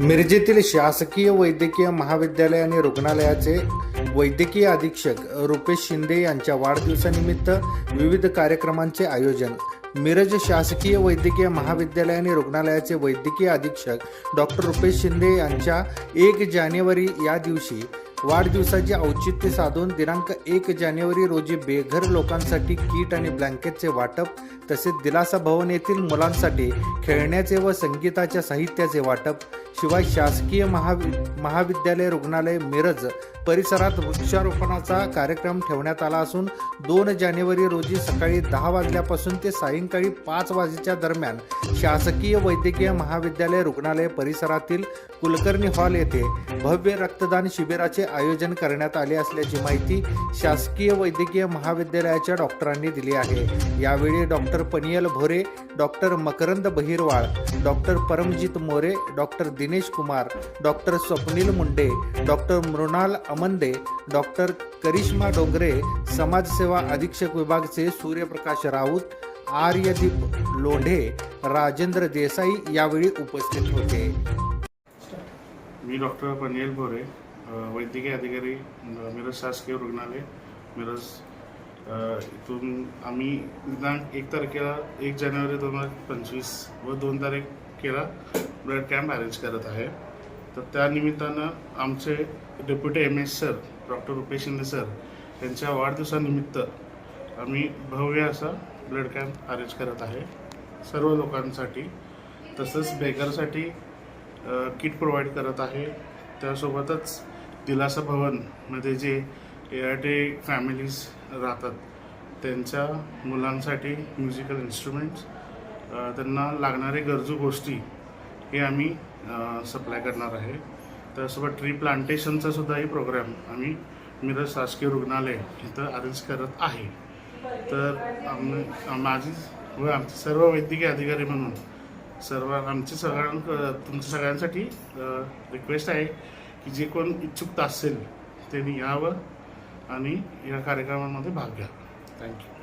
मिरजेतील शासकीय वैद्यकीय महाविद्यालय आणि रुग्णालयाचे वैद्यकीय अधीक्षक रुपेश शिंदे यांच्या वाढदिवसानिमित्त विविध कार्यक्रमांचे आयोजन. मिरज शासकीय वैद्यकीय महाविद्यालय आणि रुग्णालयाचे वैद्यकीय अधीक्षक डॉक्टर रुपेश शिंदे यांच्या एक जानेवारी या दिवशी वाढदिवसाचे औचित्य साधून दिनांक एक जानेवारी रोजी बेघर लोकांसाठी किट आणि ब्लँकेटचे वाटप तसेच दिलासा भवन येथील मुलांसाठी खेळण्याचे व संगीताच्या साहित्याचे वाटप शिवाय शासकीय महावि महाविद्यालय रुग्णालय मिरज परिसरात वृक्षारोपणाचा कार्यक्रम ठेवण्यात आला असून दोन जानेवारी रोजी सकाळी दहा वाजल्यापासून ते सायंकाळी पाच वाजेच्या दरम्यान शासकीय वैद्यकीय महाविद्यालय रुग्णालय परिसरातील कुलकर्णी हॉल येथे भव्य रक्तदान शिबिराचे आयोजन करण्यात आले असल्याची माहिती शासकीय वैद्यकीय महाविद्यालयाच्या डॉक्टरांनी दिली आहे. यावेळी doctor Paniyal Bhore doctor Makarand Bahirwal doctor Paramjit More doctor Dinesh Kumar doctor Swapnil Munde doctor Mrunal Amande doctor Karishma Dongre समाजसेवा अधीक्षक विभागचे सूर्यप्रकाश राऊत आर्यदीप लोंढे राजेंद्र देसाई यावेळी उपस्थित होते. मी डॉक्टर पनियल भोरे वैद्यकीय अधिकारी मिरज शासकीय रुग्णालय मिरज इथून आम्ही दिनांक एक तारखेला एक जानेवारी दोन हजार पंचवीस व दोन तारखेला ब्लड कॅम्प अरेंज करत आहे. तर त्यानिमित्तानं आमचे deputy M S sir doctor Rupesh Shinde sir यांच्या वाढदिवसानिमित्त आम्ही भव्य असा ब्लड कॅम्प अरेंज करत आहे. सर्व लोकांसाठी तसंच बेकरसाठी किट प्रोव्हाइड करत आहे. त्यासोबतच दिलासा भवनमध्ये जे ए फॅमिलीज राहतात त्यांच्या मुलांसाठी म्युझिकल इन्स्ट्रुमेंट्स त्यांना लागणारे गरजू गोष्टी हे आम्ही सप्लाय करणार आहे. त्यासोबत ट्री प्लांटेशनचा सुद्धाही प्रोग्राम आम्ही मिरज शासकीय रुग्णालय इथं अरेंज करत आहे. तर आम्ही माझी व आमचे सर्व वैद्यकीय अधिकारी म्हणून सर्व आमची सगळ्यां तुमच्या सगळ्यांसाठी रिक्वेस्ट आहे. की जे कोण इच्छुकता असेल त्यांनी यावं आणि या कार्यक्रमामध्ये भाग घ्यावा थँक्यू